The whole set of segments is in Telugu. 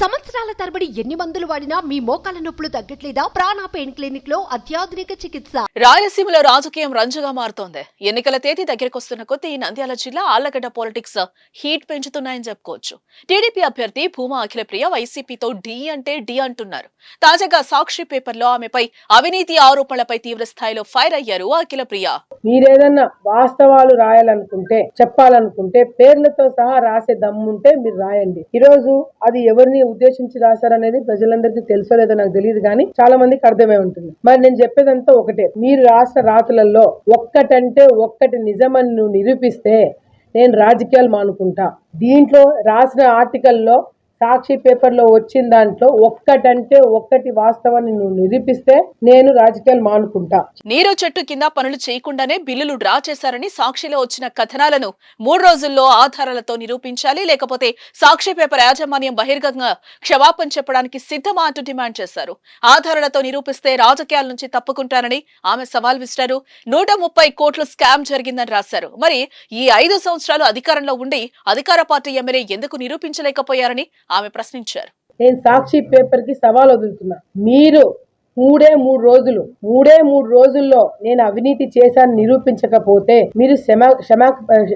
సంవత్సరాల తరబడి ఎన్ని మందులు వాడినా మీ మోకాల నొప్పులు తగ్గట్లేదా? ప్రాణ పెయిన్ క్లినిక్లో అత్యాధునిక చికిత్స. రాయలసీమలో రాజకీయం రంజుగా మారుతోంది. ఎన్నికల తేదీ దగ్గరకొస్తున్న కొద్దీ నంద్యాల జిల్లా ఆళ్ళగడ్డ పాలిటిక్స్ హీట్ పెంచుతున్నాయని చెప్పుకోవచ్చు. టీడీపీ అభ్యర్థి భూమా అఖిలప్రియ వైసీపీతో డి అంటే డి అంటున్నారు. తాజాగా సాక్షి పేపర్లో ఆమెపై అవినీతి ఆరోపణలపై తీవ్ర స్థాయిలో ఫైర్ అయ్యారు అఖిలప్రియ. మీరేదన్నా వాస్తవాలు రాయాలనుకుంటే చెప్పాలనుకుంటే పేర్లతో సహా రాసే దమ్ముంటే మీరు రాయండి. ఈ రోజు అది ఎవరిని ఉద్దేశించి రాశారనేది ప్రజలందరికీ తెలుసో లేదో నాకు తెలియదు కానీ చాలా మందికి అర్థమై ఉంటుంది. మరి నేను చెప్పేదంతా ఒకటే. మీరు రాసిన రాతలలో ఒక్కటంటే ఒక్కటి నిజమని నువ్వు నిరూపిస్తే నేను రాజకీయాలు మానుకుంటా. దీంట్లో రాసిన ఆర్టికల్లో సాక్షి పేపర్లో వచ్చిన దాంట్లో ఒక్కటంటే ఒక్కటి వాస్తవాన్ని నువ్వు నిరూపిస్తే నేను రాజకీయాలు మానుకుంటా. నీరు చెట్టు కింద పనులు చేయకుండానే బిల్లులు డ్రా చేశారని సాక్షిలో వచ్చిన కథనాలను మూడు రోజుల్లో ఆధారాలతో నిరూపించాలి లేకపోతే సాక్షి పేపర్ యాజమాన్యం బహిర్గంగా క్షమాపణ చెప్పడానికి సిద్ధమా అంటూ డిమాండ్ చేశారు. ఆధారాలతో నిరూపిస్తే రాజకీయాల నుంచి తప్పుకుంటారని ఆమె సవాల్ విసిరారు. నూట ముప్పై కోట్లు స్కామ్ జరిగిందని రాశారు. మరి ఈ ఐదు సంవత్సరాలు అధికారంలో ఉండి అధికార పార్టీ ఎమ్మెల్యే ఎందుకు నిరూపించలేకపోయారని ఆమె ప్రశ్నించారు. నేను సాక్షి పేపర్కి సవాల్ వదులుతున్నా. మీరు మూడే మూడు రోజులు మూడే మూడు రోజుల్లో నేను అవినీతి చేశాను నిరూపించకపోతే మీరు క్షమా క్షమా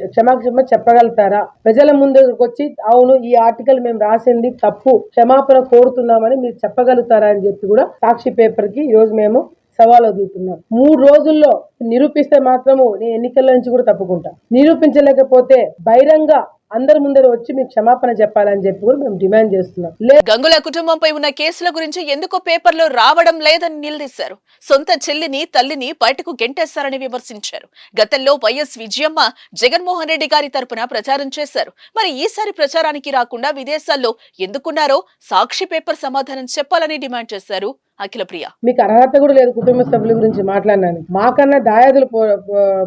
క్షమాక్షమ చెప్పగలుగుతారా? ప్రజల ముందుకు వచ్చి అవును ఈ ఆర్టికల్ మేము రాసింది తప్పు క్షమాపణ కోరుతున్నామని మీరు చెప్పగలుగుతారా అని చెప్పి కూడా సాక్షి పేపర్కి ఈ రోజు మేము సవాల్ వదులుతున్నాం. మూడు రోజుల్లో నిరూపిస్తే మాత్రము నేను ఎన్నికల నుంచి కూడా తప్పుకుంటా. నిరూపించలేకపోతే బహిరంగ అందరి ముందర వచ్చి మీకు క్షమాపణ చెప్పాలని చెప్పి కూడా మేము డిమాండ్ చేస్తున్నాం. గంగుల కుటుంబంపై ఉన్న కేసుల గురించి ఎందుకు పేపర్లో రావడం లేదని నిలదీశారు? సొంత చెల్లిని తల్లిని బయటకు గెంటేశారని విమర్శించారు. గతంలో వైఎస్ విజయమ్మ జగన్మోహన్ రెడ్డి గారి తరపున ప్రచారం చేశారు. మరి ఈసారి ప్రచారానికి రాకుండా విదేశాల్లో ఎందుకున్నారో సాక్షి పేపర్ సమాధానం చెప్పాలని డిమాండ్ చేశారు అఖిలప్రియ మీకు అర్హత కూడా లేదు కుటుంబ సభ్యుల గురించి మాట్లాడినాను మాకన్నా దాయాదులు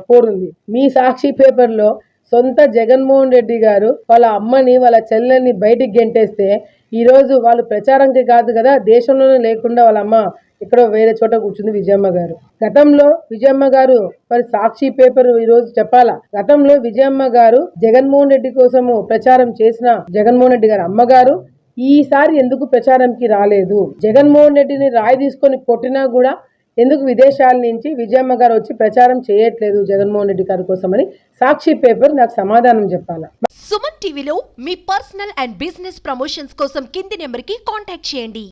పోరుంది. మీ సాక్షి పేపర్లో సొంత జగన్మోహన్ రెడ్డి గారు వాళ్ళ అమ్మని వాళ్ళ చెల్లెల్ని బయటికి గెంటేస్తే ఈరోజు వాళ్ళు ప్రచారంకి కాదు కదా దేశంలోనే లేకుండా వాళ్ళ అమ్మ ఎక్కడో వేరే చోట కూర్చుంది విజయమ్మ గారు. గతంలో విజయమ్మ గారు మరి సాక్షి పేపర్ ఈ రోజు చెప్పాలా? గతంలో విజయమ్మ గారు జగన్మోహన్ రెడ్డి కోసము ప్రచారం చేసిన జగన్మోహన్ రెడ్డి గారు అమ్మగారు ఈసారి ఎందుకు ప్రచారంకి రాలేదు? జగన్మోహన్ రెడ్డిని రాయి తీసుకొని కొట్టినా కూడా ఎందుకు విదేశాల నుంచి విజయమ్మ గారు వచ్చి ప్రచారం చేయట్లేదు జగన్మోహన్ రెడ్డి గారి కోసమని సాక్షి పేపర్ నాకు సమాధానం చెప్పాలా? సుమన్ టీవీలో మీ పర్సనల్ అండ్ బిజినెస్ ప్రమోషన్స్ కోసం కింది నెంబర్కి కాంటాక్ట్ చేయండి.